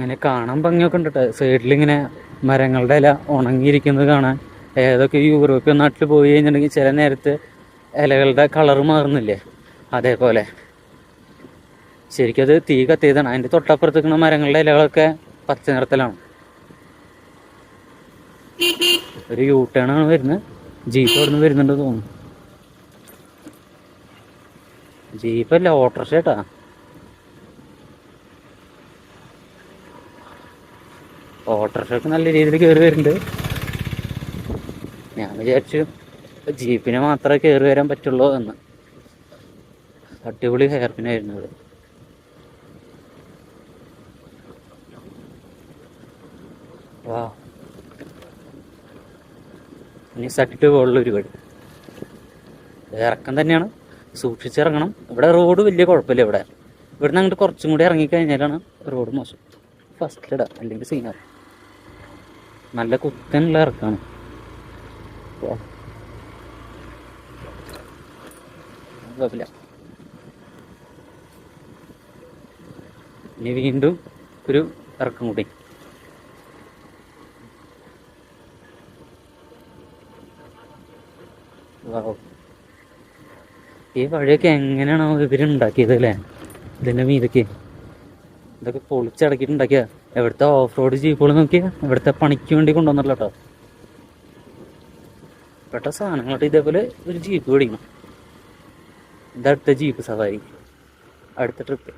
അങ്ങനെ കാണാൻ ഭംഗിയൊക്കെ ഉണ്ട് കേട്ടോ സൈഡിലിങ്ങനെ മരങ്ങളുടെ ഇല ഉണങ്ങിയിരിക്കുന്നത് കാണാൻ. ഏതൊക്കെ യൂറോപ്യൻ നാട്ടിൽ പോയി കഴിഞ്ഞിട്ടുണ്ടെങ്കിൽ ചില നേരത്ത് ഇലകളുടെ കളർ മാറുന്നില്ലേ? അതേപോലെ. ശരിക്കും അത് തീ കത്തിയതാണ്. അതിന്റെ തൊട്ടപ്പുറത്ത് നിൽക്കുന്ന മരങ്ങളുടെ ഇലകളൊക്കെ പച്ച നിറത്തിലാണ്. ഒരു യൂ ആണ് വരുന്നത്. ജീപ്പ് അവിടെ നിന്ന് വരുന്നുണ്ട് തോന്നുന്നു ജീപ്പല്ല ഓട്ടോറിക്ഷ കേട്ടാ ഓട്ടോറിക്ഷക്ക് നല്ല രീതിയിൽ കയറി വരുന്നുണ്ട്. ഞാൻ വിചാരിച്ചു ജീപ്പിന് മാത്രമേ കയറി വരാൻ പറ്റുള്ളൂ എന്ന്. അടിപൊളി ഹെയർ ഇവിടെ വാ ഇനി സട്ടിട്ട് പോലുള്ള വഴി ഇറക്കം തന്നെയാണ്. സൂക്ഷിച്ചിറങ്ങണം. ഇവിടെ റോഡ് വലിയ കുഴപ്പമില്ല ഇവിടെ. ഇവിടുന്ന് അങ്ങോട്ട് കുറച്ചും കൂടി ഇറങ്ങിക്കഴിഞ്ഞാലാണ് റോഡ് മോശം. ഫസ്റ്റ് ഇടാം. അല്ലെങ്കിൽ സീനാണ് നല്ല കുത്തനുള്ള ഇറക്കാണ്. ഇനി വീണ്ടും ഒരു ഇറക്കം കൂടി. ഈ വഴിയൊക്കെ എങ്ങനെയാണോ ഇവരുണ്ടാക്കിയത് അല്ലേ? ഇതിന്റെ മീതൊക്കെ. ഇതൊക്കെ പൊളിച്ചടക്കിയിട്ടുണ്ടാക്കിയ എവിടുത്തെ ഓഫ് റോഡ് ജീപ്പുകൾ നോക്കിയാൽ ഇവിടുത്തെ പണിക്ക് വേണ്ടി കൊണ്ടുവന്നല്ലോ കേട്ടോ പെട്ട സാധനങ്ങളായിട്ട് ഇതേപോലെ ഒരു ജീപ്പ് പിടിക്കണം. ഇതടുത്ത ജീപ്പ് സവാരി. അടുത്ത ട്രിപ്പ്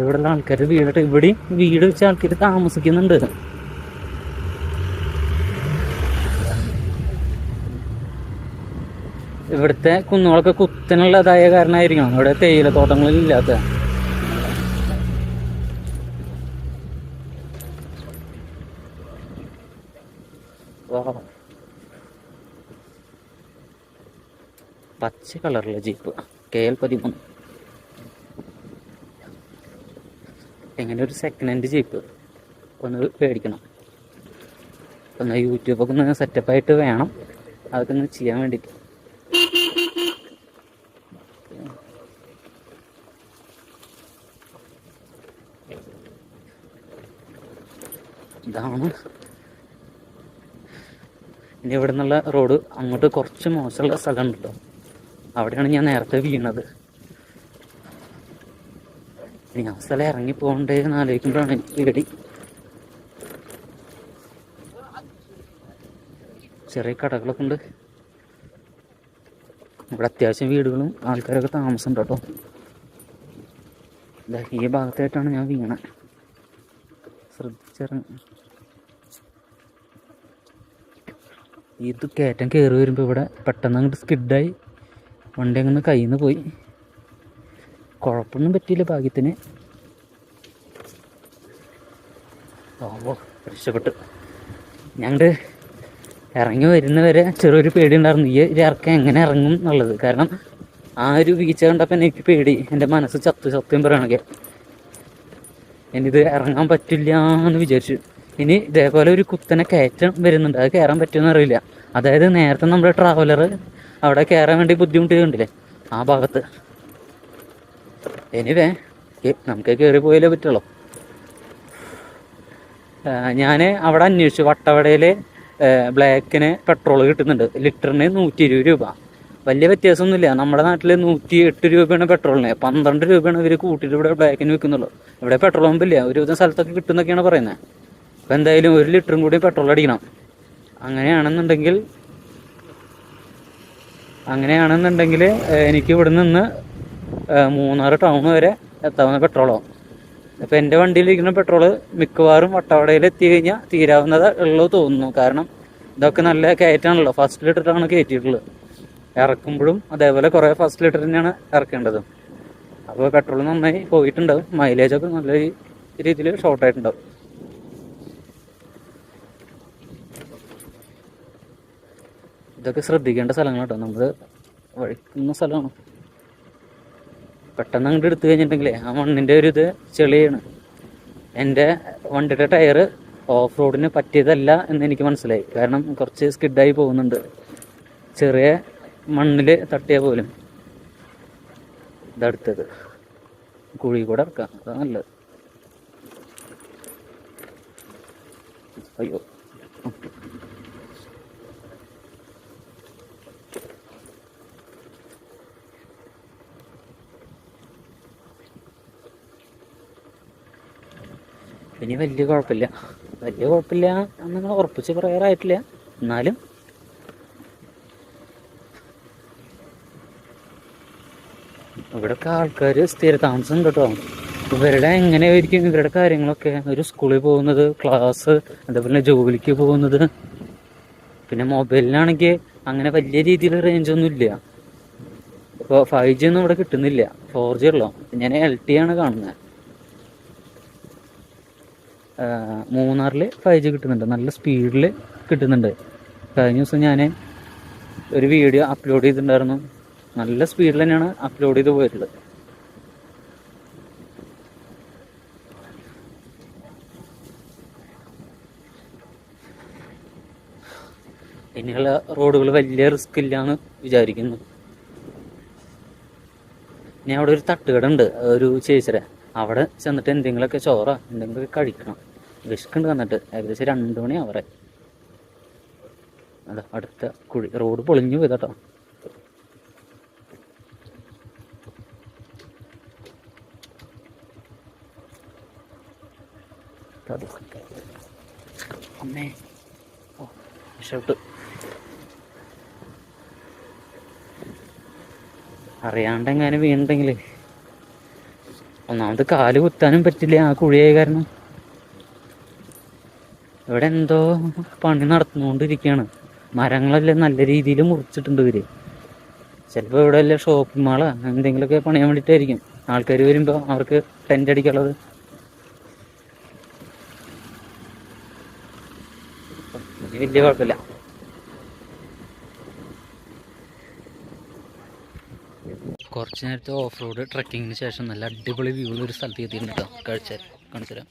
ഇവിടെയുള്ള ആൾക്കാർ വീടിട്ട് ഇവിടെയും വീട് വെച്ച ആൾക്കാർ താമസിക്കുന്നുണ്ട്. ഇവിടുത്തെ കുന്നുകളൊക്കെ കുത്തനുള്ളതായ കാരണമായിരിക്കണം. ഇവിടെ തേയില വാ. പച്ച കളറിലെ ജീപ്പ്. കെ എൽ പതിമൂന്ന്. എങ്ങനെ ഒരു സെക്കൻഡ് ഹാൻഡ് ജീപ്പ്? ഒന്ന് പേടിക്കണം. ഒന്ന് യൂട്യൂബൊക്കെ ഒന്ന് സെറ്റപ്പായിട്ട് വേണം. അതൊക്കെ ഒന്ന് ചെയ്യാൻ വേണ്ടിയിട്ട് ഇതാണ് ഇനി ഇവിടെ നിന്നുള്ള റോഡ് അങ്ങോട്ട് കുറച്ച് മോശമുള്ള സ്ഥലം ഉണ്ടല്ലോ അവിടെയാണ് ഞാൻ നേരത്തെ വീണത്. ഇനി ആ സ്ഥലം ഇറങ്ങി പോകണ്ടേ എന്ന് ആലോചിക്കുമ്പോഴാണ് എനിക്ക് പേടി ചെറിയ കടകളൊക്കെ ഉണ്ട്. ഇവിടെ അത്യാവശ്യം വീടുകളും ആൾക്കാരൊക്കെ താമസമുണ്ട് കേട്ടോ. ഈ ഭാഗത്തായിട്ടാണ് ഞാൻ വീണത്. ശ്രദ്ധിച്ചിറങ്ങ ഇത് കയറ്റം കയറി വരുമ്പോൾ ഇവിടെ പെട്ടെന്ന് അങ്ങോട്ട് സ്കിഡായി. വണ്ടി അങ്ങനെ കയ്യിൽ നിന്ന് പോയി. കുഴപ്പമൊന്നും പറ്റിയില്ല ഭാഗ്യത്തിന്. രക്ഷപ്പെട്ട്. ഞങ്ങൾ ഇറങ്ങി വരുന്നവരെ ചെറിയൊരു പേടി ഉണ്ടായിരുന്നു ഈ ഒരു ഇറക്കം എങ്ങനെ ഇറങ്ങും എന്നുള്ളത്. കാരണം ആ ഒരു വീഴ്ച കണ്ടപ്പോൾ എനിക്ക് പേടി. എന്റെ മനസ്സ് ചത്തു സത്യം പറയുകയാണെങ്കിൽ എനിക്കിത് ഇറങ്ങാൻ പറ്റില്ല എന്ന് വിചാരിച്ചു. ഇനി ഇതേപോലെ ഒരു കുത്തനെ കയറ്റം വരുന്നുണ്ട്. അത് കയറാൻ പറ്റുമെന്ന് അറിയില്ല അതായത് നേരത്തെ നമ്മുടെ ട്രാവലർ അവിടെ കയറാൻ വേണ്ടി ബുദ്ധിമുട്ട് ചെയ്തിട്ടില്ലേ ആ ഭാഗത്ത്. എനിവേ നമുക്ക് കയറി പോയാലേ പറ്റുള്ളൂ. ഞാൻ അവിടെ അന്വേഷിച്ചു. വട്ടവടയിൽ ബ്ലാക്കിന് പെട്രോൾ കിട്ടുന്നുണ്ട്. ലിറ്ററിന് നൂറ്റി ഇരുപത് രൂപ. വലിയ വ്യത്യാസമൊന്നുമില്ല. നമ്മുടെ നാട്ടിൽ നൂറ്റി എട്ട് രൂപയാണ് പെട്രോളിന് പന്ത്രണ്ട് രൂപയാണ് ഇവർ കൂട്ടിയിട്ട് ഇവിടെ ബ്ലാക്കിന് വിൽക്കുന്നുള്ളൂ. ഇവിടെ പെട്രോൾ പമ്പില്ല. ഒരുവിധം സ്ഥലത്തൊക്കെ കിട്ടുന്നൊക്കെയാണ് പറയുന്നത് അപ്പം എന്തായാലും ഒരു ലിറ്ററും കൂടി പെട്രോൾ അടിക്കണം. അങ്ങനെയാണെന്നുണ്ടെങ്കിൽ അങ്ങനെയാണെന്നുണ്ടെങ്കിൽ എനിക്ക് ഇവിടെ നിന്ന് മൂന്നാറ് ടൗൺ വരെ എത്താവുന്ന പെട്രോളോ? അപ്പോൾ എന്റെ വണ്ടിയിലിരിക്കുന്ന പെട്രോൾ മിക്കവാറും വട്ടവടയിൽ എത്തി കഴിഞ്ഞാൽ തീരാവുന്നത് ഉള്ളൂ തോന്നുന്നു. കാരണം ഇതൊക്കെ നല്ല കയറ്റാണല്ലോ. ഫസ്റ്റ് ലിറ്ററാണ് കയറ്റിയിട്ടുള്ളത്. ഇറക്കുമ്പോഴും അതേപോലെ കുറേ ഫസ്റ്റ് ലിറ്റർ തന്നെയാണ് ഇറക്കേണ്ടത്. അപ്പോൾ പെട്രോൾ നന്നായി പോയിട്ടുണ്ടാവും. മൈലേജൊക്കെ നല്ല രീതിയിൽ ഷോർട്ടായിട്ടുണ്ടാവും ഇതൊക്കെ ശ്രദ്ധിക്കേണ്ട സ്ഥലങ്ങളാണ് കേട്ടോ നമ്മൾ വഴിക്കുന്ന സ്ഥലമാണ്. പെട്ടെന്ന് അങ്ങോട്ട് എടുത്തു കഴിഞ്ഞിട്ടുണ്ടെങ്കിലേ ആ മണ്ണിന്റെ ഒരു ഇത് ചെളിയാണ്. എന്റെ വണ്ടിയുടെ ടയർ ഓഫ് റോഡിന് പറ്റിയതല്ല എന്ന് എനിക്ക് മനസ്സിലായി. കാരണം കുറച്ച് സ്കിഡായി പോകുന്നുണ്ട്. ചെറിയ മണ്ണിൽ തട്ടിയ പോലും. ഇതടുത്തത്. കുഴി കൂടെ ഇറക്കാം. അതാണ് നല്ലത്. അയ്യോ. ഇനി വലിയ കുഴപ്പമില്ല വലിയ കുഴപ്പമില്ല എന്നങ്ങൾ ഉറപ്പിച്ച് പറയാറായിട്ടില്ല. എന്നാലും ഇവിടെയൊക്കെ ആൾക്കാർ സ്ഥിര താമസം കേട്ടോ ഇവരുടെ എങ്ങനെയായിരിക്കും ഇവരുടെ കാര്യങ്ങളൊക്കെ? ഒരു സ്കൂളിൽ പോകുന്നത് ക്ലാസ് അതേപോലെ ജോലിക്ക് പോകുന്നത്. പിന്നെ മൊബൈലിനാണെങ്കിൽ അങ്ങനെ വലിയ രീതിയിൽ റേഞ്ച് ഒന്നും ഇല്ല. ഇപ്പോൾ ഫൈവ് ജി ഒന്നും ഇവിടെ കിട്ടുന്നില്ല. ഫോർ ജി ഉള്ളൂ. ഞാൻ എൽ ടി ആണ് കാണുന്നത്. മൂന്നാറിൽ ഫൈവ് ജി കിട്ടുന്നുണ്ട്. നല്ല സ്പീഡിൽ കിട്ടുന്നുണ്ട്. കഴിഞ്ഞ ദിവസം ഞാൻ ഒരു വീഡിയോ അപ്ലോഡ് ചെയ്തിട്ടുണ്ടായിരുന്നു. നല്ല സ്പീഡിൽ തന്നെയാണ് അപ്ലോഡ് ചെയ്ത് പോയിട്ടുള്ളത് ഇനിയുള്ള റോഡുകൾ വലിയ റിസ്ക് ഇല്ലാന്ന് വിചാരിക്കുന്നു. ഞാൻ അവിടെ ഒരു തട്ടുകട ഉണ്ട്. ഒരു ചേച്ചിരെ അവിടെ ചെന്നിട്ട് എന്തെങ്കിലുമൊക്കെ ചോറ എന്തെങ്കിലുമൊക്കെ കഴിക്കണം. വിശക്കുണ്ട് വന്നിട്ട്. ഏകദേശം രണ്ടു മണി അവരെ അല്ല അടുത്ത കുഴി റോഡ് പൊളിഞ്ഞു പോയതാട്ടോ. കേട്ടോ ഓ അറിയാണ്ടെങ്ങാനും വീണിട്ടെങ്കിൽ ഒന്നാമത് കാൽ കുത്താനും പറ്റില്ല ആ കുഴിയായ കാരണം. ഇവിടെ എന്തോ പണി നടന്നുകൊണ്ടിരിക്കുകയാണ്. മരങ്ങളെല്ലാം നല്ല രീതിയിൽ മുറിച്ചിട്ടുണ്ട് ഇവർ. ചിലപ്പോൾ ഇവിടെ വല്ല ഷോപ്പിംഗ് മാളോ എന്തെങ്കിലുമൊക്കെ പണിയാൻ വേണ്ടിയിട്ടായിരിക്കും. ആൾക്കാർ വരുമ്പോൾ അവർക്ക് ടെന്റ് അടിക്കാനുള്ളത്. വലിയ കുഴപ്പമില്ല. കുറച്ച് നേരത്തെ ഓഫ് റോഡ് ട്രക്കിങ്ങിന് ശേഷം നല്ല അടിപൊളി വ്യൂ ഉള്ള ഒരു സ്ഥലത്ത് എത്തിയിട്ടുണ്ട് കേട്ടോ കാഴ്ച കാണിച്ചു തരാം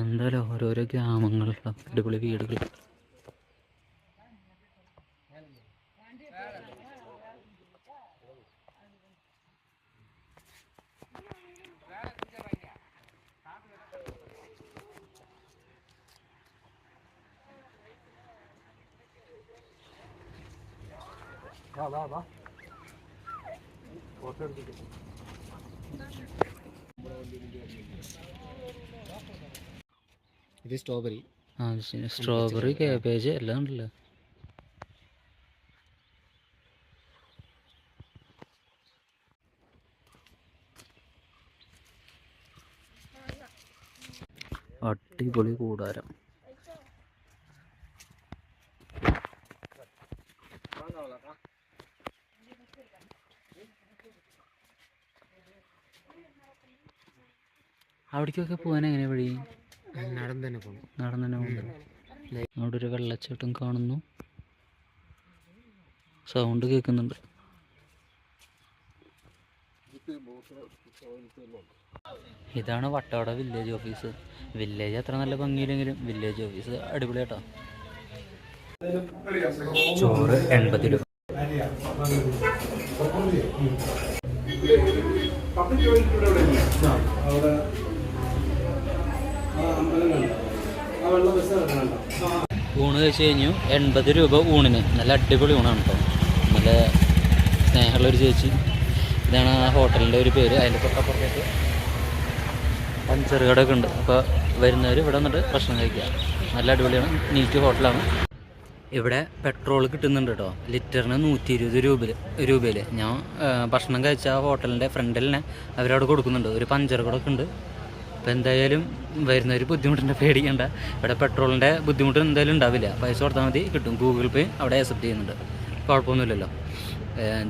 എന്തായാലും ഓരോരോ ഗ്രാമങ്ങളിലുള്ള അടിപൊളി വീടുകൾ. ഇത് സ്ട്രോബെറി ആ ശരി സ്ട്രോബെറി കാബേജ് എല്ലാം ഉണ്ടല്ലോ. അടിപൊളി കൂടാരം. അവിടേക്കൊക്കെ പോകാൻ എങ്ങനെ വഴി? നടന്നു തന്നെ പോകും നടന്നു തന്നെ അവിടെ ഒരു വെള്ളച്ചാട്ടം കാണുന്നു. സൗണ്ട് കേൾക്കുന്നുണ്ട്. ഇതാണ് വട്ടവട വില്ലേജ് ഓഫീസ് വില്ലേജ് അത്ര നല്ല ഭംഗിയില്ലെങ്കിലും വില്ലേജ് ഓഫീസ് അടിപൊളിയാട്ടോ ചോറ് എൺപത് രൂപ. ഊണ് കഴിച്ച് കഴിഞ്ഞു. എൺപത് രൂപ ഊണിന്. നല്ല അടിപൊളി ഊണാണ് കേട്ടോ നല്ല സ്നേഹമുള്ളൊരു ചേച്ചി. ഇതാണ് ആ ഹോട്ടലിന്റെ ഒരു പേര്. അതിന്റെ തൊട്ടപ്പുറത്തേക്ക് പഞ്ചറുകട ഒക്കെ ഉണ്ട്. അപ്പോൾ വരുന്നവർ ഇവിടെ വന്നിട്ട് ഭക്ഷണം കഴിക്കുക. നല്ല അടിപൊളിയാണ്. നീറ്റ് ഹോട്ടലാണ്. ഇവിടെ പെട്രോൾ കിട്ടുന്നുണ്ട് കേട്ടോ ലിറ്ററിന് നൂറ്റി ഇരുപത് രൂപ രൂപയിൽ ഞാൻ ഭക്ഷണം കഴിച്ച ആ ഹോട്ടലിന്റെ ഫ്രണ്ടിൽ തന്നെ അവരവിടെ കൊടുക്കുന്നുണ്ട്. ഒരു പഞ്ചർ കടയൊക്കെ ഉണ്ട്. അപ്പോൾ എന്തായാലും വരുന്നവർ ബുദ്ധിമുട്ടിന്റെ പേടിക്കണ്ട. ഇവിടെ പെട്രോളിന്റെ ബുദ്ധിമുട്ട് എന്തായാലും ഉണ്ടാവില്ല. പൈസ കൊടുത്താൽ മതി കിട്ടും. ഗൂഗിൾ പേ അവിടെ അക്സെപ്റ്റ് ചെയ്യുന്നുണ്ട്. കുഴപ്പമൊന്നുമില്ലല്ലോ.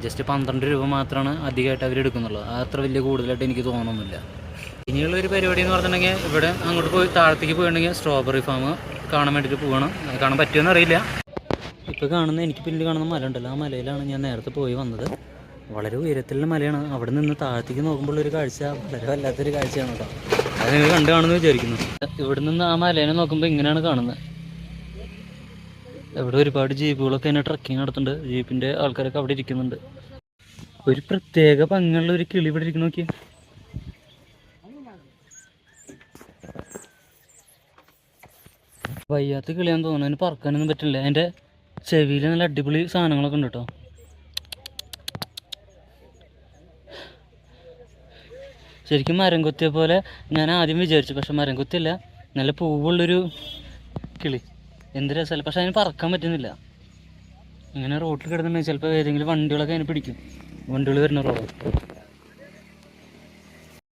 ജസ്റ്റ് പന്ത്രണ്ട് രൂപ മാത്രമാണ് അധികമായിട്ട് അവർ എടുക്കുന്നുള്ളൂ. അത് അത്ര വലിയ കൂടുതലായിട്ട് എനിക്ക് തോന്നുന്നില്ല. ഇനിയുള്ള ഒരു പരിപാടി എന്ന് പറഞ്ഞിട്ടുണ്ടെങ്കിൽ ഇവിടെ അങ്ങോട്ട് പോയി താഴത്തേക്ക് പോയിട്ടുണ്ടെങ്കിൽ സ്ട്രോബെറി ഫാം കാണാൻ വേണ്ടിയിട്ട് പോകണം കാണാൻ പറ്റുമെന്ന് അറിയില്ല. ഇപ്പോൾ കാണുന്ന എനിക്ക് പിന്നിൽ കാണുന്ന മല ഉണ്ടല്ലോ. ആ മലയിലാണ് ഞാൻ നേരത്തെ പോയി വന്നത്. വളരെ ഉയരത്തിലുള്ള മലയാണ്. അവിടെ നിന്ന് താഴത്തേക്ക് നോക്കുമ്പോൾ ഒരു കാഴ്ച വളരെ വല്ലാത്തൊരു കാഴ്ചയാണ് കേട്ടോ. അത് കണ്ടു കാണുന്നു വിചാരിക്കുന്നു. ഇവിടെ നിന്ന് ആ മലേനെ നോക്കുമ്പോൾ ഇങ്ങനെയാണ് കാണുന്നത്. ഇവിടെ ഒരുപാട് ജീപ്പുകളൊക്കെ അതിനെ ട്രക്കിങ് നടത്തുന്നുണ്ട്. ജീപ്പിന്റെ ആൾക്കാരൊക്കെ അവിടെ ഇരിക്കുന്നുണ്ട്. ഒരു പ്രത്യേക ഭംഗിയുള്ള ഒരു കിളി ഇവിടെ ഇരിക്കുന്നു നോക്കിയാ. വയ്യാത്ത കിളിയാന്ന് തോന്നുന്നു. അതിന് പറക്കാനൊന്നും പറ്റില്ല. അതിന്റെ ചെവിയിൽ നല്ല അടിപൊളി സാധനങ്ങളൊക്കെ ഉണ്ട് കേട്ടോ. ശരിക്കും മരം കുത്തിയ പോലെ ഞാൻ ആദ്യം വിചാരിച്ചു പക്ഷെ മരം കൊത്തിയല്ല നല്ല പൂവുള്ളൊരു കിളി. എന്ത് രസമല്ല പക്ഷെ അതിന് പറക്കാൻ പറ്റുന്നില്ല. ഇങ്ങനെ റോട്ടിൽ കിടന്നുണ്ടെങ്കിൽ ചിലപ്പോൾ ഏതെങ്കിലും വണ്ടികളൊക്കെ അതിനെ പിടിക്കും. വണ്ടികൾ വരുന്ന റോഡ്.